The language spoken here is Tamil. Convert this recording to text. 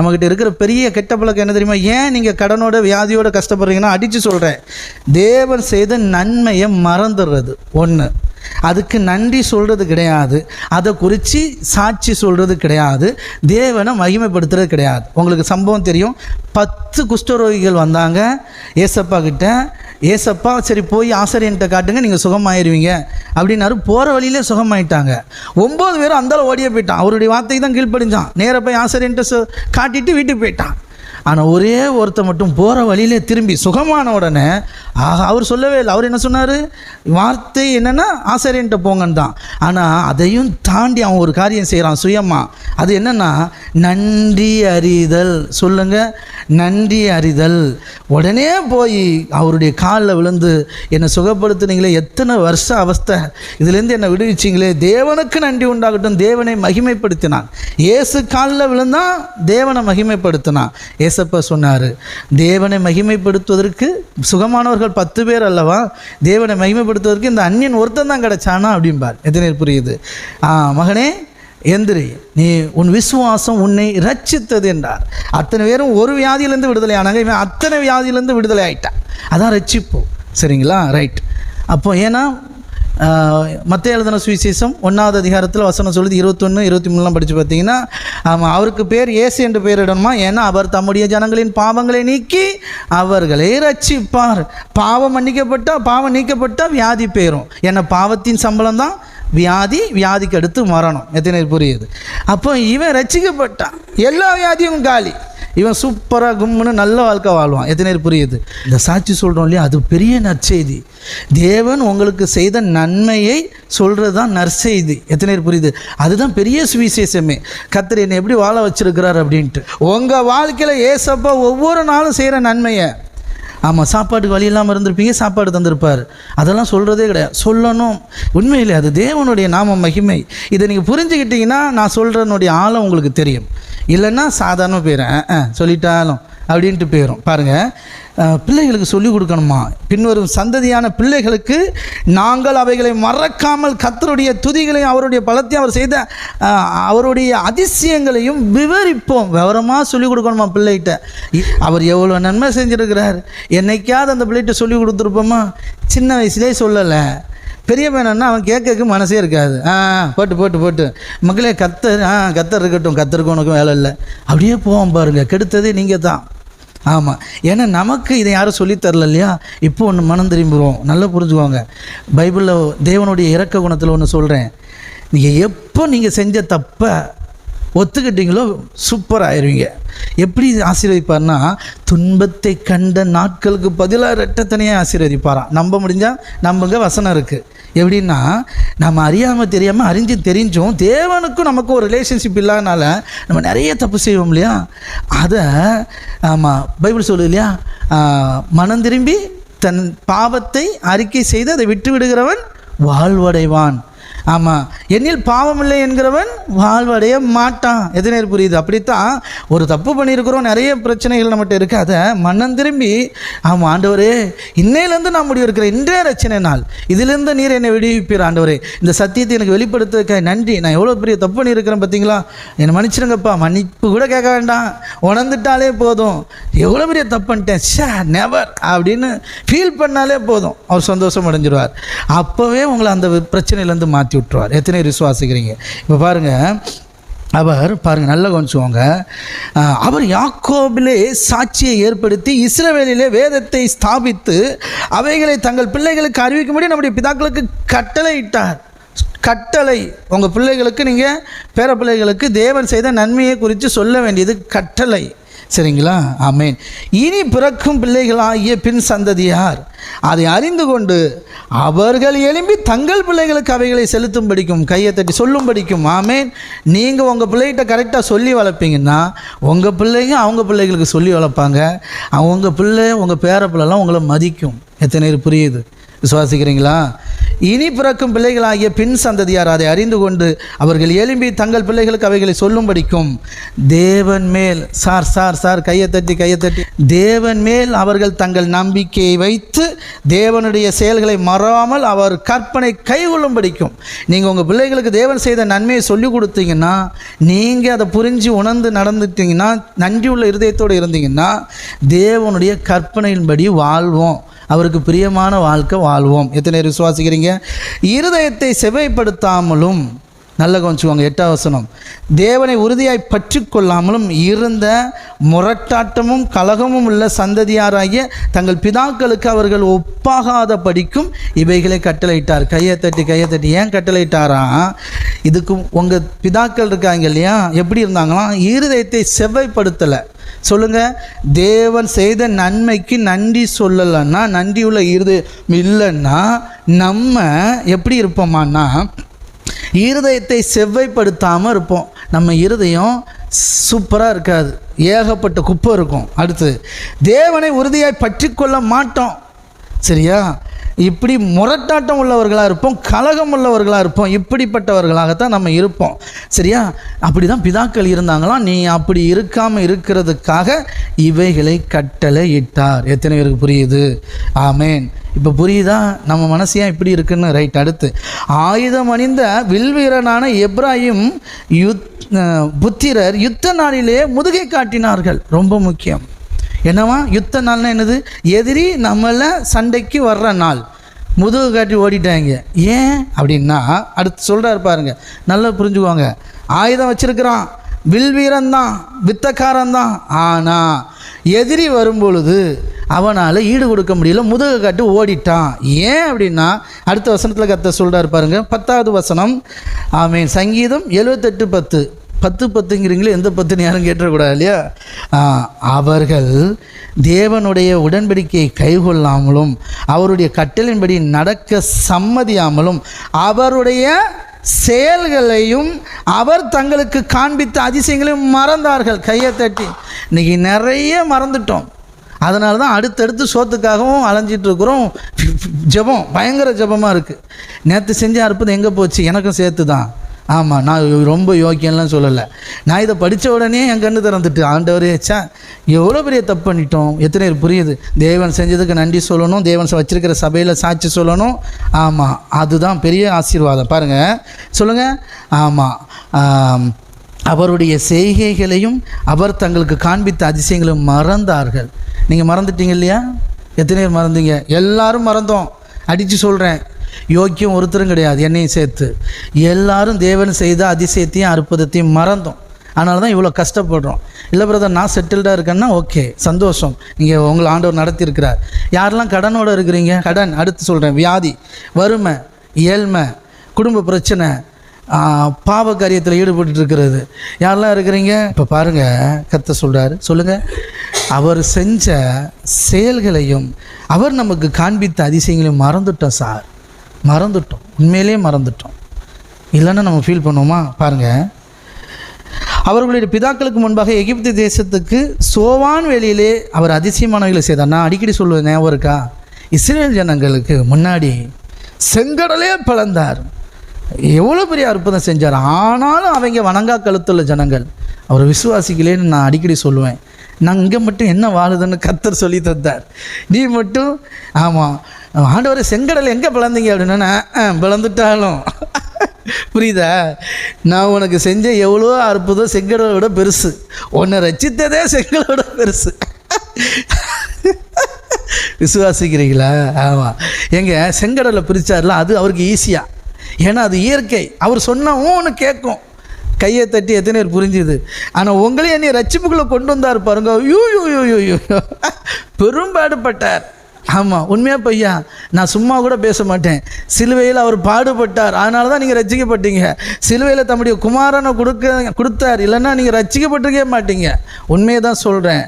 நம்மக்கிட்ட இருக்கிற பெரிய கெட்ட பழக்கம் என்ன தெரியுமா? ஏன் நீங்கள் கடனோட வியாதியோட கஷ்டப்படுறீங்கன்னா அடித்து சொல்கிறேன் தேவன் செய்த நன்மையை மறந்துடுறது. ஒன்று அதுக்கு நன்றி சொல்கிறது கிடையாது. அதை குறித்து சாட்சி சொல்கிறது கிடையாது. தேவனை மகிமைப்படுத்துறது கிடையாது. உங்களுக்கு சம்பவம் தெரியும். பத்து குஷ்டரோகிகள் வந்தாங்க. ஏசப்பா கிட்ட ஏசப்பா சரி போய் ஆசிரியன்ட்ட காட்டுங்க நீங்கள் சுகமாயிருவீங்க அப்படின்னாரு. போகிற வழியிலே சுகமாயிட்டாங்க. ஒம்பது பேரும் அந்தாலும் ஓடியே போயிட்டான். அவருடைய வார்த்தைக்கு தான் கீழ்ப்படிஞ்சான். நேராக போய் ஆசிரியன்ட்ட சு காட்டிட்டு வீட்டுக்கு போயிட்டான். ஆனால் ஒரே ஒருத்தர் மட்டும் போகிற வழியிலே திரும்பி சுகமான உடனே ஆக அவர் சொல்லவே இல்லை. அவர் என்ன சொன்னார்? வார்த்தை என்னென்னா ஆசிரியன்ட்ட போங்கன்னு தான். ஆனால் அதையும் தாண்டி அவன் ஒரு காரியம் செய்கிறான் சுயமாக அது என்னென்னா நன்றி அறிதல். சொல்லுங்கள் நன்றி அறிதல். உடனே போய் அவருடைய காலில் விழுந்து என்னை சுகப்படுத்துனீங்களே எத்தனை வருஷ அவஸ்தை. இதுலேருந்து என்னை விடுவிச்சிங்களே. தேவனுக்கு நன்றி உண்டாகட்டும். தேவனை மகிமைப்படுத்தினான். இயேசு காலில் விழுந்தான் தேவனை மகிமைப்படுத்தினான். ஏசப்பா சொன்னார் தேவனை மகிமைப்படுத்துவதற்கு சுகமானவர்கள் பத்து பேர் அல்லவா? தேவனை மகிமைப்படுத்துவதற்கு இந்த அந்நியன் ஒருத்தன் தான் கிடைச்சானா அப்படிம்பார். எத்தனை புரியுது? ஆ மகனே எந்திரி நீ உன் விசுவாசம் உன்னை ரட்சித்தது என்றார். அத்தனை பேரும் ஒரு வியாதியிலேருந்து விடுதலை ஆனாங்க. இவன் அத்தனை வியாதியிலேருந்து விடுதலை ஆயிட்டான். அதான் ரட்சிப்போம் சரிங்களா? ரைட் அப்போ ஏன்னா மற்ற எழுதின சுவிசேஷம் ஒன்றாவது அதிகாரத்தில் வசனம் சொல்லுது இருபத்தொன்று இருபத்தி மூணுலாம் படித்து பார்த்தீங்கன்னா ஆமாம் அவருக்கு பேர் ஏசு என்று பெயரிடணுமா ஏன்னா அவர் தம்முடைய ஜனங்களின் பாவங்களை நீக்கி அவர்களை ரட்சிப்பார் பாவம் மன்னிக்கப்பட்டால் பாவம் நீக்கப்பட்டால் வியாதி பெயரும் ஏன்னா பாவத்தின் சம்பளம் தான் வியாதி வியாதிக்கு அடுத்து மரணம். எத்தனை புரியுது? அப்போ இவன் ரசிக்கப்பட்டான். எல்லா வியாதியும் காலி. இவன் சூப்பராக கும்முன்னு நல்ல வாழ்க்கை வாழ்வான். எத்தனை பேர் புரியுது? இந்த சாட்சி சொல்கிறோம் இல்லையா? அது பெரிய நற்செய்தி. தேவன் உங்களுக்கு செய்த நன்மையை சொல்கிறது தான் நற்செய்தி. எத்தனை பேர் புரியுது? அதுதான் பெரிய சுவிசேஷமே. கத்தர் என்னை எப்படி வாழ வச்சிருக்கிறார் அப்படின்ட்டு. உங்கள் வாழ்க்கையில் ஏசப்பா ஒவ்வொரு நாளும் செய்கிற நன்மையை. ஆமாம் சாப்பாட்டுக்கு வழி இல்லாமல் இருந்திருப்பீங்க சாப்பாடு தந்திருப்பார். அதெல்லாம் சொல்கிறதே கிடையாது. சொல்லணும். உண்மையிலே அது தேவனுடைய நாம மகிமை. இதை நீங்கள் புரிஞ்சுக்கிட்டீங்கன்னா நான் சொல்கிறனுடைய ஆழம் உங்களுக்கு தெரியும். இல்லைன்னா சாதாரண போயிடும் சொல்லிட்டாலும் அப்படின்ட்டு போயிடும் பாருங்கள் பிள்ளைகளுக்கு சொல்லிக் கொடுக்கணுமா? பின்வரும் சந்ததியான பிள்ளைகளுக்கு நாங்கள் அவைகளை மறக்காமல் கத்தருடைய துதிகளையும் அவருடைய பலத்தையும் அவர் செய்த அவருடைய அதிசயங்களையும் விவரிப்போம். விவரமாக சொல்லிக் கொடுக்கணுமா பிள்ளைகிட்ட? இ- அவர் எவ்வளோ நன்மை செஞ்சுருக்கிறார். என்னைக்காவது அந்த பிள்ளைகிட்ட சொல்லி கொடுத்துருப்போமா? சின்ன வயசுலேயே சொல்லலை. பெரிய பையனா அவன் கேட்கறதுக்கு மனசே இருக்காது. ஆ போட்டு போட்டு போட்டு. மக்களே கத்தர் ஆ கத்தர் இருக்கட்டும். கத்தருக்கு உனக்கும் வேலை இல்லை. அப்படியே போவோம் பாருங்கள் கெடுத்ததே நீங்கள் தான் ஆமாம் ஏன்னா நமக்கு இதை யாரும் சொல்லித் தரல இல்லையா? இப்போ ஒன்று மனம் திரும்பிடுவோம் நல்லா புரிஞ்சுக்கோங்க. பைபிளில் தேவனுடைய இறக்க குணத்தில் ஒன்று சொல்கிறேன் நீங்கள் எப்போ நீங்கள் செஞ்ச தப்பை ஒத்துக்கிட்டீங்களோ சூப்பர் ஆயிடுவீங்க எப்படி ஆசீர்வதிப்பார்னா துன்பத்தை கண்ட நாட்களுக்கு பதிலாக ரெட்டத்தனையாக ஆசீர்வதிப்பாராம். நம்ப முடிஞ்சால் நம்புங்க வசனம் இருக்குது எப்படின்னா நம்ம அறியாமல் தெரியாமல் அறிஞ்சு தெரிஞ்சும் தேவனுக்கும் நமக்கும் ஒரு ரிலேஷன்ஷிப் இல்லாதனால நம்ம நிறைய தப்பு செய்வோம் இல்லையா? அதை ஆமாம் பைபிள் சொல்லு இல்லையா? மனம் திரும்பி தன் பாவத்தை அறிக்கை செய்து அதை விட்டு விடுகிறவன் வாழ்வடைவான். ஆமாம் என்னில் பாவமில்லை என்கிறவன் வாழ்வடைய மாட்டான். எது நேர் புரியுது? அப்படித்தான் ஒரு தப்பு பண்ணியிருக்கிறோம். நிறைய பிரச்சனைகள் நம்மகிட்ட இருக்கு. அதை மன்னன் திரும்பி ஆமாம் ஆண்டவரே இன்னையிலேருந்து நான் முடிவு இருக்கிறேன் இன்றைய ரச்சனை நாள். இதிலிருந்து நீர் என்னை விடுவிப்பீர் ஆண்டவரே. இந்த சத்தியத்தை எனக்கு வெளிப்படுத்துறதுக்கு நன்றி. நான் எவ்வளோ பெரிய தப்பு பண்ணியிருக்கிறேன் பார்த்தீங்களா? என்னை மன்னிச்சிருங்கப்பா. மன்னிப்பு கூட கேட்க வேண்டாம். உணர்ந்துட்டாலே போதும். எவ்வளோ பெரிய தப்பு பண்ணிட்டேன். ஷே நெவர் அப்படின்னு ஃபீல் பண்ணாலே போதும். அவர் சந்தோஷம் அடைஞ்சிடுவார் அப்போவே உங்களை அந்த பிரச்சனையிலேருந்து மாற்றி விட்டுருவார் எத்தனை பேர் விசுவாசிக்கிறீங்க? இப்போ பாருங்கள் அவர் பாருங்கள் நல்ல கவனிச்சுக்கோங்க. அவர் யாக்கோபிலே சாட்சியை ஏற்படுத்தி இஸ்ரவேலிலே வேதத்தை ஸ்தாபித்து அவைகளை தங்கள் பிள்ளைகளுக்கு அறிவிக்கும்படி நம்முடைய பிதாக்களுக்கு கட்டளையிட்டார். கட்டளை. உங்கள் பிள்ளைகளுக்கு நீங்கள் பேர பிள்ளைகளுக்கு தேவன் செய்த நன்மையை குறித்து சொல்ல வேண்டியது கட்டளை. சரிங்களா? ஆமேன். இனி பிறக்கும் பிள்ளைகளாகிய பின் சந்ததியார் அதை அறிந்து கொண்டு அவர்கள் எழும்பி தங்கள் பிள்ளைகளுக்கு அவைகளை செலுத்தும் படிக்கும் கையை தட்டி சொல்லும் படிக்கும் ஆமேன். நீங்கள் உங்கள் பிள்ளைகிட்ட கரெக்டாக சொல்லி வளர்ப்பீங்கன்னா உங்கள் பிள்ளைங்க அவங்க பிள்ளைகளுக்கு சொல்லி வளர்ப்பாங்க. அவங்க பிள்ளை உங்கள் பேர பிள்ளைலாம் உங்களை மதிக்கும். எத்தனை பேர் புரியுது? விசுவாசிக்கிறீங்களா? இனி பிறக்கும் பிள்ளைகளாகிய பின் சந்ததியார் அதை அறிந்து கொண்டு அவர்கள் எழும்பி தங்கள் பிள்ளைகளுக்கு அவைகளை சொல்லும்படிக்கும் தேவன் மேல் சார் சார் சார் கையை தட்டி கையை தட்டி. தேவன் மேல் அவர்கள் தங்கள் நம்பிக்கையை வைத்து தேவனுடைய செயல்களை மறாமல் அவர் கற்பனை கைகொள்ளும்படிக்கும். நீங்கள் உங்கள் பிள்ளைகளுக்கு தேவன் செய்த நன்மையை சொல்லி கொடுத்தீங்கன்னா நீங்கள் அதை புரிஞ்சு உணர்ந்து நடந்துட்டீங்கன்னா நன்றி உள்ள இருதயத்தோடு இருந்தீங்கன்னா தேவனுடைய கற்பனையின்படி வாழ்வோம். அவருக்கு பிரியமான வாழ்க்கை வாழ்வோம். எத்தனை பேர் விசுவாசிக்கிறீங்க? இருதயத்தை செவைப்படுத்தாமலும் நல்ல கொஞ்சுவாங்க எட்டாம் வசனம். தேவனை உறுதியாய் பற்றி கொள்ளாமலும் இருந்த முரட்டாட்டமும் கலகமும் உள்ள சந்ததியாராகிய தங்கள் பிதாக்களுக்கு அவர்கள் ஒப்பாகாத படிக்கும் இவைகளை கட்டளையிட்டார். கையை தட்டி கையை தட்டி ஏன் கட்டளையிட்டாரா? இதுக்கு உங்கள் பிதாக்கள் இருக்காங்க இல்லையா? எப்படி இருந்தாங்களாம் இருதயத்தை செவ்வாய்ப்படுத்தலை சொல்லுங்கள் தேவன் செய்த நன்மைக்கு நன்றி சொல்லலைன்னா நன்றி உள்ள இருதயம் இல்லைன்னா நம்ம எப்படி இருப்போமான்னா இருதயத்தை செவ்வைப்படுத்தாமல் இருப்போம். நம்ம இருதயம் சூப்பராக இருக்காது. ஏகப்பட்ட குப்பை இருக்கும். அடுத்து தேவனை உறுதியாய் பற்றி கொள்ள மாட்டோம். சரியா? இப்படி முரட்டாட்டம் உள்ளவர்களாக இருப்போம் கலகம் உள்ளவர்களாக இருப்போம் இப்படிப்பட்டவர்களாகத்தான் நம்ம இருப்போம். சரியா? அப்படி தான் பிதாக்கள் இருந்தாங்களாம். நீ அப்படி இருக்காமல் இருக்கிறதுக்காக இவைகளை கட்டளை இட்டார். எத்தனை பேருக்கு புரியுது? ஆமேன். இப்போ புரியுதா? நம்ம மனசு ஏன் இப்படி இருக்குன்னு? ரைட் அடுத்து. ஆயுதம் அணிந்த வில்வீரனான எப்ராஹிம் யுத் புத்திரர் யுத்த நாளிலே முதுகை காட்டினார்கள். ரொம்ப முக்கியம். என்னவா? யுத்த நாள்னா என்னது? எதிரி நம்மளை சண்டைக்கு வர்ற நாள். முதுகு காட்டி ஓடிட்டாங்க. ஏன்? அப்படின்னா அடுத்து சொல்கிறாரு பாருங்க. நல்லா புரிஞ்சுக்குவாங்க ஆயுதம் வச்சிருக்கிறான். வில் வீரன்தான் வித்தக்காரன் தான் ஆனால் எதிரி வரும்பொழுது அவனால் ஈடு கொடுக்க முடியல முதுகு காட்டி ஓடிட்டான். ஏன் அப்படின்னா அடுத்த வசனத்தில் கத்த சொல்கிறார் பாருங்க பத்தாவது வசனம். ஆமீன். சங்கீதம் எழுபத்தெட்டு பத்து. பத்து பத்துங்கிறீங்களே எந்த பத்துன்னு யாரும் கேட்டக்கூடாது இல்லையா? அவர்கள் தேவனுடைய உடன்படிக்கையை கைகொள்ளாமலும் அவருடைய கட்டளின்படி நடக்க சம்மதியாமலும் அவருடைய செயல்களையும் அவர் தங்களுக்கு காண்பித்த அதிசயங்களையும் மறந்தார்கள். கையை தட்டி. இன்னைக்கு நிறைய மறந்துட்டோம். அதனால தான் அடுத்தடுத்து சோத்துக்காகவும் அலைஞ்சிட்ருக்குறோம் ஜபம் ஜெபம் பயங்கர ஜெபமாக இருக்குது நேற்று செஞ்ச அற்புதம் எங்கே போச்சு? எனக்கும் சேர்த்து தான் ஆமாம் நான் ரொம்ப யோக்கியம்லாம் சொல்லலை. நான் இதை படித்த உடனே என் கண்ணு திறந்துட்டு ஆண்டவரே ச்சே எவ்வளோ பெரிய தப்பு பண்ணிட்டோம். எத்தனை பேர் புரியுது? தேவன் செஞ்சதுக்கு நன்றி சொல்லணும். தேவன் வச்சிருக்கிற சபையில் சாட்சி சொல்லணும். ஆமாம் அதுதான் பெரிய ஆசீர்வாதம். பாருங்கள் சொல்லுங்கள் ஆமாம் அவருடைய செய்கைகளையும் அவர் தங்களுக்கு காண்பித்த அதிசயங்களும் மறந்தார்கள். நீங்கள் மறந்துட்டீங்க இல்லையா? எத்தனை பேர் மறந்தீங்க? எல்லாரும் மறந்தோம். அடித்து சொல்கிறேன் யோக்கியம் ஒருத்தரும் கிடையாது என்னையும் சேர்த்து. எல்லாரும் தேவன் செய்த அதிசயத்தையும் அற்புதத்தையும் மறந்தோம். அதனால தான் இவ்வளோ கஷ்டப்படுறோம். இல்லை பிரதர் நான் செட்டில்டாக இருக்கேன்னா ஓகே சந்தோஷம். நீங்கள் உங்களை ஆண்டவர் நடத்தியிருக்கிறார். யாரெல்லாம் கடனோடு இருக்கிறீங்க? கடன். அடுத்து சொல்கிறேன் வியாதி வறுமை ஏழ்மை குடும்ப பிரச்சனை பாவ காரியத்தில் ஈடுபட்டு இருக்கிறது. யாரெல்லாம் இருக்கிறீங்க? இப்போ பாருங்கள் கத்த சொல்கிறாரு சொல்லுங்கள் அவர் செஞ்ச செயல்களையும் அவர் நமக்கு காண்பித்த அதிசயங்களையும் மறந்துட்டோம் சார். மறந்துட்டோம். உண்மையிலேயே மறந்துட்டோம். இல்லைன்னா நம்ம ஃபீல் பண்ணுவோமா? பாருங்கள் அவர்களுடைய பிதாக்களுக்கு முன்பாக எகிப்து தேசத்துக்கு சோவான் வெளியிலே அவர் அதிசயமானவர்களை செய்தார். நான் அடிக்கடி சொல்லுவேன் ஞாபகம் இருக்கா? இஸ்ரேல் ஜனங்களுக்கு முன்னாடி செங்கடலே பிளந்தார். எவ்வளோ பெரிய அற்புதம் செஞ்சார். ஆனாலும் அவங்க வணங்கா கழுத்துள்ள ஜனங்கள். அவர் விசுவாசிக்கலேன்னு நான் அடிக்கடி சொல்லுவேன். நான் இங்கே மட்டும் என்ன வாழுதுன்னு கத்தர் சொல்லி தந்தார். நீ மட்டும் ஆமாம் ஆண்டவரை செங்கடல் எங்கே பிளந்தீங்க அப்படின்னா பிளந்துட்டாலும். புரியுதா? நான் உனக்கு செஞ்ச எவ்வளோ அற்புதம் செங்கடலை விட பெருசு. உன்னை ரச்சித்ததே செங்கடலோட பெருசு. விசுவாசிக்கிறீங்களா? ஆமாம் எங்க செங்கடலை பிரிச்சார்ல அது அவருக்கு ஈஸியாக ஏன்னா அது இயற்கை. அவர் சொன்ன ஒன்று கேட்கும். கையை தட்டி எத்தனை பேர் புரிஞ்சுது? ஆனால் உங்களையும் என்னை ரட்சிப்புக்குள்ளே கொண்டு வந்தார் பாருங்க. யூ யூ யூ யூ யூ பெரும்பாடுபட்டார். ஆமாம் உண்மையாக பையா? நான் சும்மா கூட பேச மாட்டேன். சிலுவையில் அவர் பாடுபட்டார். அதனால தான் நீங்கள் ரட்சிக்கப்பட்டீங்க. சிலுவையில் தம்முடைய குமாரனை கொடுக்க கொடுத்தார். இல்லைன்னா நீங்கள் ரட்சிக்கப்பட்டிருக்கவே மாட்டீங்க. உண்மையை தான் சொல்கிறேன்